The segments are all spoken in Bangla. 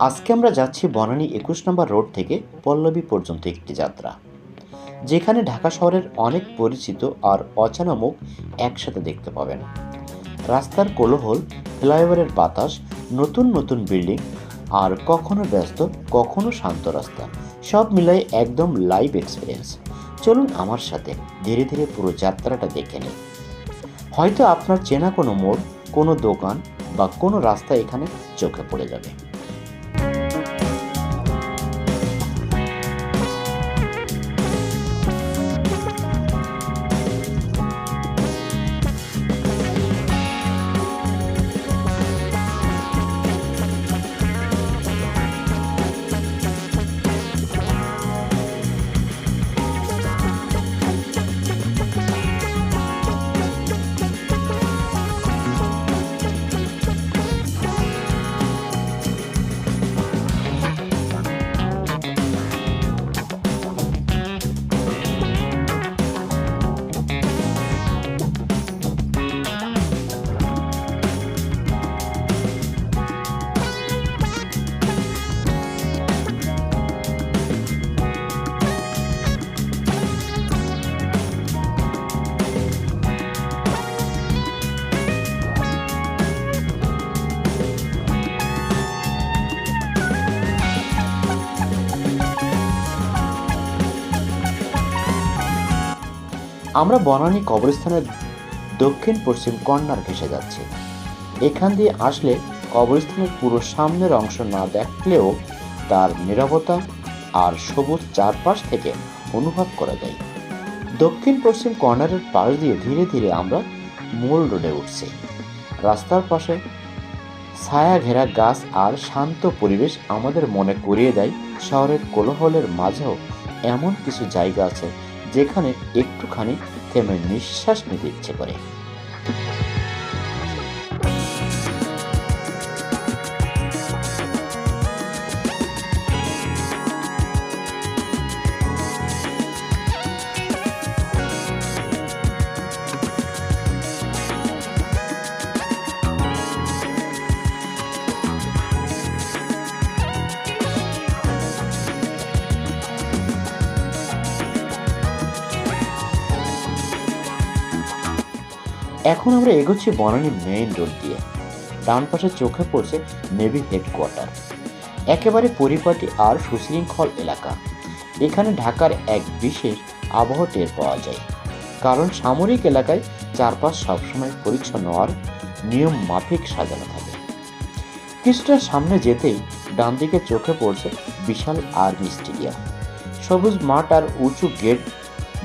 আজকে আমরা যাচ্ছি বনানী একুশ নম্বর রোড থেকে পল্লবী পর্যন্ত একটি যাত্রা। যেখানে ঢাকা শহরের অনেক পরিচিত আর অচেনা মুখ একসাথে দেখতে পাবেন। রাস্তার কোলাহল, ফ্লাইওভারের বাতাস, নতুন নতুন বিল্ডিং আর কখনো ব্যস্ত, কখনো শান্ত রাস্তা, সব মিলাই একদম লাইভ এক্সপিরিয়েন্স চলুন আমার সাথে ধীরে ধীরে পুরো যাত্রাটা দেখে নিই। হয়তো আপনার চেনা কোনো মোড়, কোনো দোকান বা কোনো রাস্তা এখানে চোখে পড়ে যাবে। আমরা বনানী কবরস্থানের দক্ষিণ পশ্চিম কর্নার ঘেসে যাচ্ছি। এখান দিয়ে আসলে কবরস্থানের পুরো সামনের অংশ না দেখলেও তার নিরবতা আর সবুজ চারপাশ থেকে অনুভব করা যায়। দক্ষিণ পশ্চিম কর্নারের পাশ দিয়ে ধীরে ধীরে আমরা মূল রোডে উঠছি। রাস্তার পাশে ছায়া ঘেরা গাছ আর শান্ত পরিবেশ আমাদের মনে করিয়ে দেয় শহরের কোলাহলের মাঝেও এমন কিছু জায়গা আছে যেখানে একটুখানি থেমে নিঃশ্বাস নিতে ইচ্ছে করে। এখন আমরা এগোচ্ছি বনানী মেইন রোড দিয়ে। ডান পাশে চোখে পড়ছে নেভি হেডকোয়ার্টার একেবারে পরিপাটি আর সুশৃঙ্খল এলাকা। এখানে ঢাকার এক বিশেষ আবহাওয়া টের পাওয়া যায়। কারণ সামরিক এলাকায় চারপাশ সবসময় পরিচ্ছন্ন আর নিয়ম মাফিক সাজানো থাকে। কিছুটা সামনে যেতেই ডান দিকে চোখে পড়ছে বিশাল আর্মি স্টেডিয়াম সবুজ মাঠ আর উঁচু গেট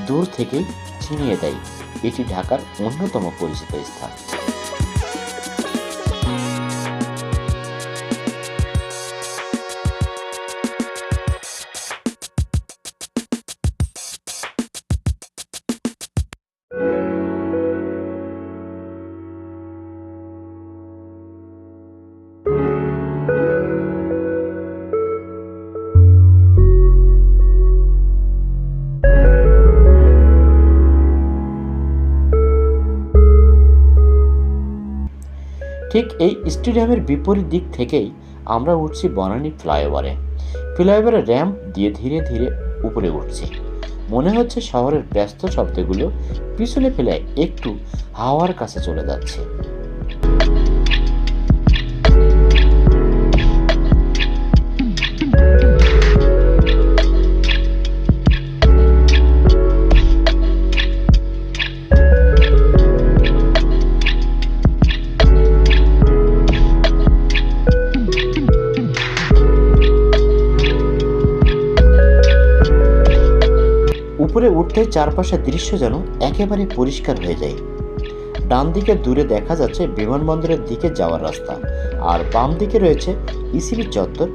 দূর থেকেই ছিনিয়ে দেয়। এটি ঢাকার অন্যতম পরিচিত স্থান। ঠিক এই স্টেডিয়ামের বিপরীত দিক থেকেই আমরা উঠছি বনানী ফ্লাইওভারে। ফ্লাইওভারে র্যাম্প দিয়ে ধীরে ধীরে উপরে উঠছি। মনে হচ্ছে শহরের ব্যস্ত শব্দগুলো পিছনে ফেলে একটু হাওয়ার কাছে চলে যাচ্ছে। উপরে চারপাশের দৃশ্য যেন একেবারে পরিষ্কার হয়ে যায়। ডান দিকে দূরে দেখা যাচ্ছে বিমানবন্দরের দিকে যাওয়ার রাস্তা আর বাম দিকে রয়েছে ইসিবি চত্বর,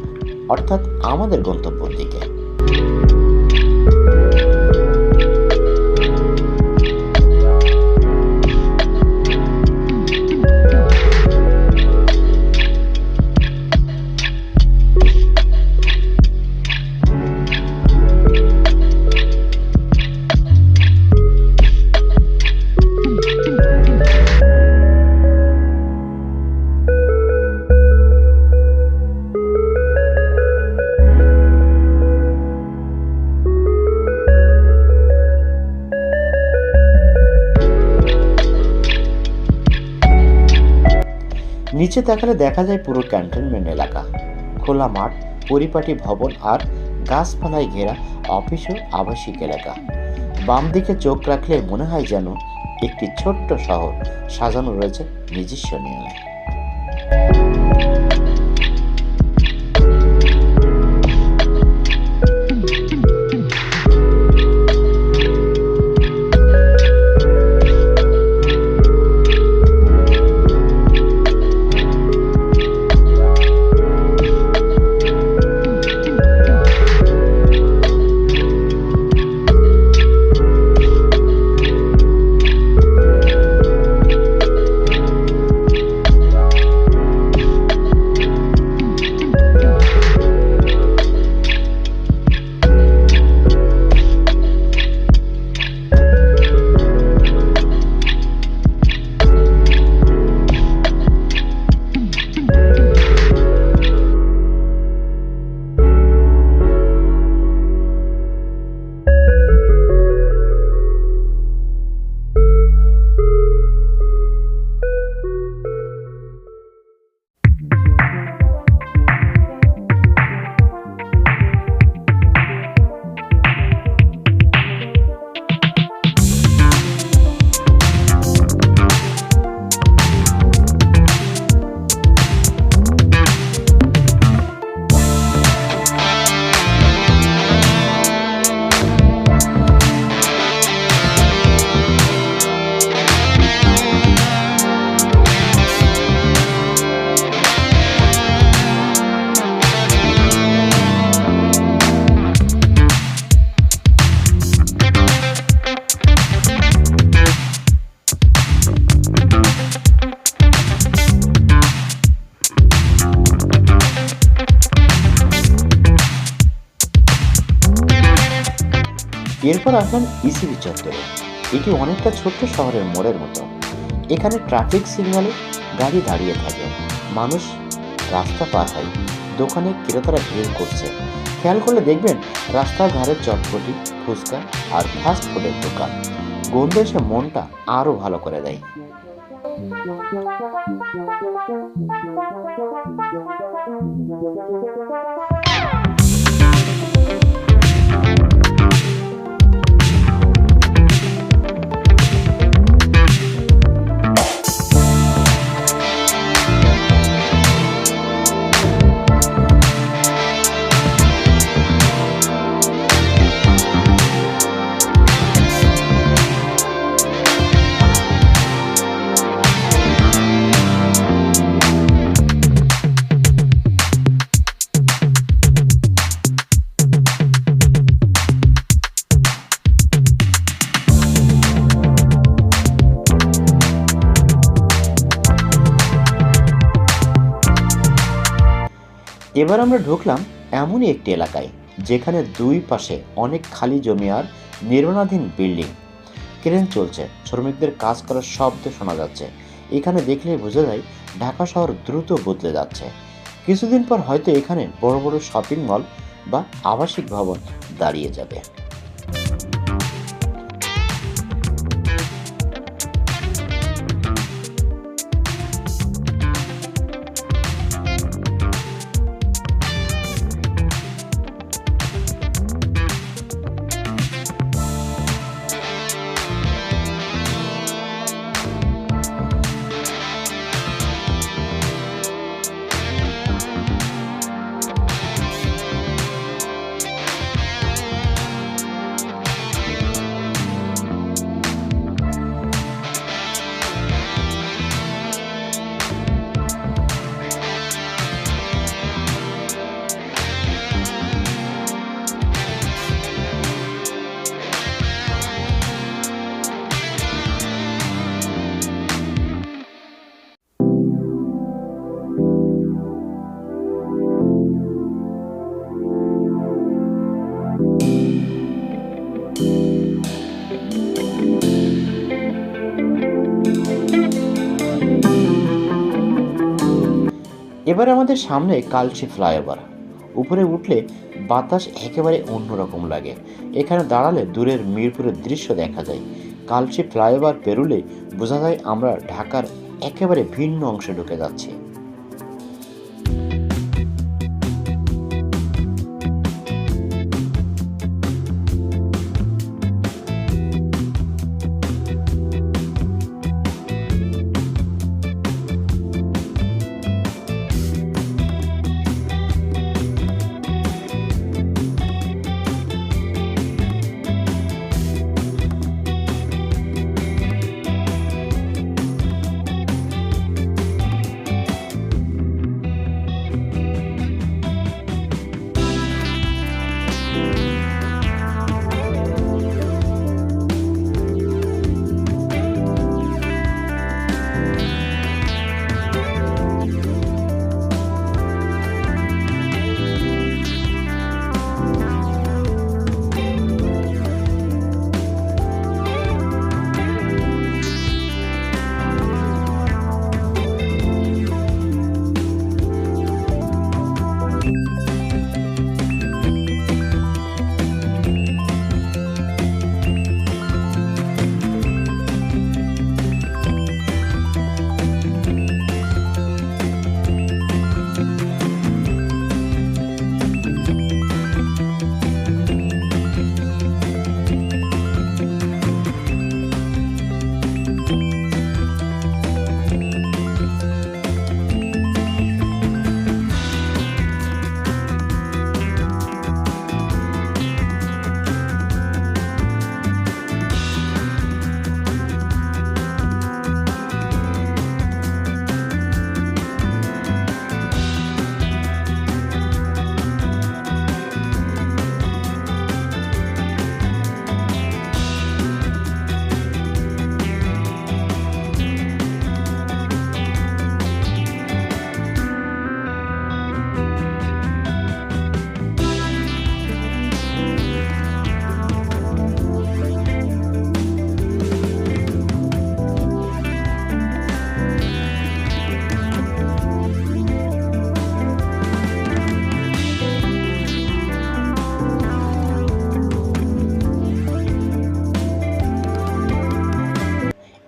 অর্থাৎ আমাদের গন্তব্যের দিকে। নিচে তাকালে দেখা যায় পুরো ক্যান্টনমেন্ট এলাকা। খোলা মাঠ, পরিপাটি ভবন আর গাছপালায় ঘেরা অফিস ও আবাসিক এলাকা। বাম দিকে চোখ রাখলে মনে হয় যেন একটি ছোট্ট শহর। সাজানো রয়েছে নিজস্ব নিয়মে। এরপর আসলাম ইসিবি চত্বরে। এটি অনেকটা ছোট্ট শহরের মোড়ের মতো। এখানে ট্রাফিক সিগন্যালে গাড়ি দাঁড়িয়ে থাকে। মানুষ রাস্তা পার হয়। দোকানে ক্রেতারা ভিড় করছে। খেয়াল করলে দেখবেন রাস্তার ধারে চটপটি, ফুচকা আর ফাস্ট ফুডের দোকান। গন্ধ এসে মনটা আরও ভালো করে দেয়। এবার আমরা ঢুকলাম এমনই একটি এলাকায়, যেখানে দুই পাশে অনেক খালি জমি আর নির্মাণাধীন বিল্ডিং। ক্রেন চলছে, শ্রমিকদের কাজ করার শব্দ শোনা যাচ্ছে। এখানে দেখলে বোঝা যায়, ঢাকা শহর দ্রুত বদলে যাচ্ছে। কিছুদিন পর হয়তো এখানে বড় বড় শপিং মল বা আবাসিক ভবন দাঁড়িয়ে যাবে। এবার আমাদের সামনে কালচি ফ্লাইওভার। উপরে উঠলে বাতাস একেবারে অন্যরকম লাগে। এখানে দাঁড়ালে দূরের মিরপুরের দৃশ্য দেখা যায়। কালচি ফ্লাইওভার পেরুলে বোঝা যায় আমরা ঢাকার একেবারে ভিন্ন অংশে ঢুকে যাচ্ছি।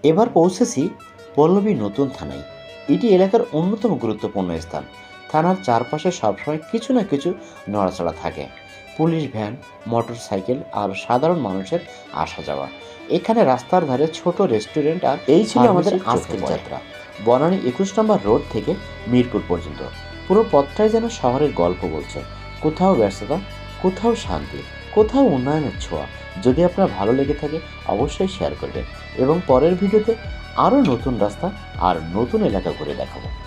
এবার পৌঁছেছি পল্লবী নতুন থানায়। এটি এলাকার অন্যতম গুরুত্বপূর্ণ স্থান। থানার চারপাশে সবসময় কিছু না কিছু নড়াচড়া থাকে। পুলিশ ভ্যান মোটর সাইকেল আর সাধারণ মানুষের আসা যাওয়া। এখানে রাস্তার ধারে ছোট রেস্টুরেন্ট আর এই ছিল আমাদের আজকের যাত্রা। বনানী একুশ নম্বর রোড থেকে মিরপুর পর্যন্ত। পুরো পথটাই যেন শহরের গল্প বলছে। কোথাও ব্যস্ততা কোথাও শান্তি কোথাও উন্নয়নের ছোঁয়া। যদি আপনার ভালো লেগে থাকে, অবশ্যই শেয়ার করবেন। এবং পরের ভিডিওতে আরও নতুন রাস্তা আর নতুন এলাকা ঘুরে দেখাবো।